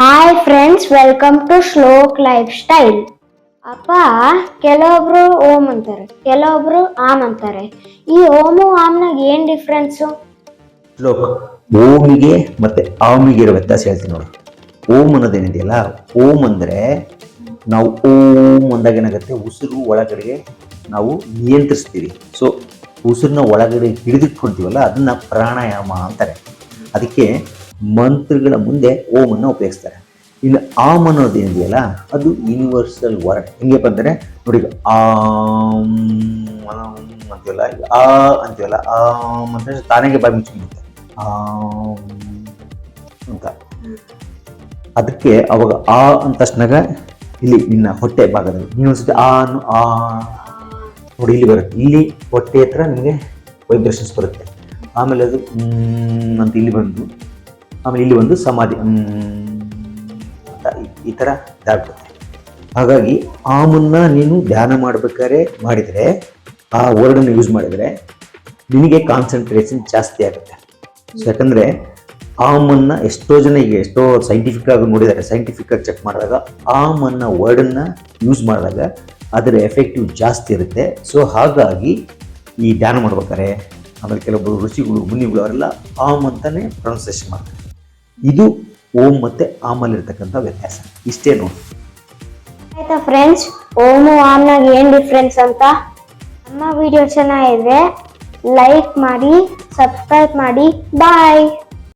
Hi friends welcome to Shlok life style ಅಪ್ಪ, ಕೆಲವೊಬ್ರು ohm ಅಂತಾರೆ, ಕೆಲವೊಬ್ರು ಆಮ್ ಅಂತಾರೆ. ಈ ಓಮು ಆಮ್ನಾಗ ಏನ್ ಡಿಫ್ರೆನ್ಸು ಶ್ಲೋಕ್ ಓಮಿಗೆ ಮತ್ತೆ ಆಮಿಗೆ ಇರೋ ವ್ಯತ್ಯಾಸ ಹೇಳ್ತೀನಿ ನೋಡಿ. ಓಮ್ ಅನ್ನೋದೇನಿದೆಯಲ್ಲ ಓಮ್ ಅಂದರೆ ನಾವು ಓಮ್ ಅಂದಾಗ ಏನಾಗುತ್ತೆ? ಉಸಿರು ಒಳಗಡೆಗೆ ನಾವು ನಿಯಂತ್ರಿಸ್ತೀವಿ. ಸೊ ಉಸಿರನ್ನ ಒಳಗಡೆ ಹಿಡಿದಿಟ್ಕೊಳ್ತೀವಲ್ಲ ಅದನ್ನ ಪ್ರಾಣಾಯಾಮ ಅಂತಾರೆ. ಅದಕ್ಕೆ ಮಂತ್ರಗಳ ಮುಂದೆ ಓಮನ್ನು ಉಪಯೋಗಿಸ್ತಾರೆ. ಇನ್ನು ಆಮ್ ಅನ್ನೋದೇನಿದೆಯಲ್ಲ ಅದು ಯೂನಿವರ್ಸಲ್ ವರ್ಡ್ ಹೆಂಗೆ ಬಂದರೆ ನೋಡಿ ಆಮ್ ಅಂತೀವಲ್ಲ ಆ ಅಂತೀವಲ್ಲ, ಆಮ್ ಅಂತ ತಾನಾಗೆ ಬಾಯಿ ಮುಚ್ಕೊಂಡ್ಬಿಡುತ್ತೆ ಆಮ್ ಅಂತ. ಅದಕ್ಕೆ ಅವಾಗ ಆ ಅಂತ ತಕ್ಷಣಾಗ ಇಲ್ಲಿ ನಿನ್ನ ಹೊಟ್ಟೆ ಭಾಗದಲ್ಲಿ, ನೀನು ಒಂದ್ಸತಿ ಆ ಅನ್ನು ಆ. ನೋಡಿ, ಇಲ್ಲಿ ಬರುತ್ತೆ. ಇಲ್ಲಿ ಹೊಟ್ಟೆ ಹತ್ರ ನಿಮಗೆ ವೈಬ್ರೇಷನ್ಸ್ ಬರುತ್ತೆ. ಆಮೇಲೆ ಅದು ಅಂತ ಇಲ್ಲಿ ಬಂದು ಆಮೇಲೆ ಇಲ್ಲಿ ಒಂದು ಸಮಾಧಿ. ಈ- ಥರ ಇದಾಗುತ್ತೆ ಹಾಗಾಗಿ ಆಮನ್ನ ನೀನು ಧ್ಯಾನ ಮಾಡ್ಬೇಕಾದ್ರೆ ಮಾಡಿದರೆ, ಆ ವರ್ಡನ್ನು ಯೂಸ್ ಮಾಡಿದರೆ ನಿನಗೆ ಕಾನ್ಸಂಟ್ರೇಷನ್ ಜಾಸ್ತಿ ಆಗುತ್ತೆ. ಸೊ ಯಾಕಂದರೆ ಆಮನ್ನ ಎಷ್ಟೋ ಜನಕ್ಕೆ ಎಷ್ಟೋ ಸೈಂಟಿಫಿಕ್ ಆಗಿ ನೋಡಿದ್ದಾರೆ. ಸೈಂಟಿಫಿಕ್ ಆಗಿ ಚೆಕ್ ಮಾಡಿದಾಗ ಆಮನ್ನ ವರ್ಡನ್ನು ಯೂಸ್ ಮಾಡಿದಾಗ ಅದರ ಎಫೆಕ್ಟಿವ್ ಜಾಸ್ತಿ ಇರುತ್ತೆ. ಸೊ ಹಾಗಾಗಿ ಈ ಧ್ಯಾನ ಮಾಡ್ಬೇಕಾರೆ ಆಮೇಲೆ ಕೆಲವೊಬ್ಬರು ಋಷಿಗಳು, ಮುನಿಗಳು ಅವರೆಲ್ಲ ಆಮ್ ಅಂತಲೇ ಪ್ರೊನೌನ್ಸೇಷನ್ ಮಾಡ್ತಾರೆ. ಇದು ಓಂ ಮತ್ತು ಆಮಲ್ಲಿರ್ತಕ್ಕಂಥ ವ್ಯತ್ಯಾಸ. ಇಷ್ಟೇ ನೋಡಿ. ಆಯ್ತಾ ಫ್ರೆಂಡ್ಸ್ ಓಮು, ಆಮ್ನಾಗ ಏನ್ ಡಿಫ್ರೆನ್ಸ್ ಅಂತ? ನಮ್ಮ ವಿಡಿಯೋ ಚೆನ್ನಾಗಿದ್ರೆ ಲೈಕ್ ಮಾಡಿ ಸಬ್ಸ್ಕ್ರೈಬ್ ಮಾಡಿ ಬಾಯ್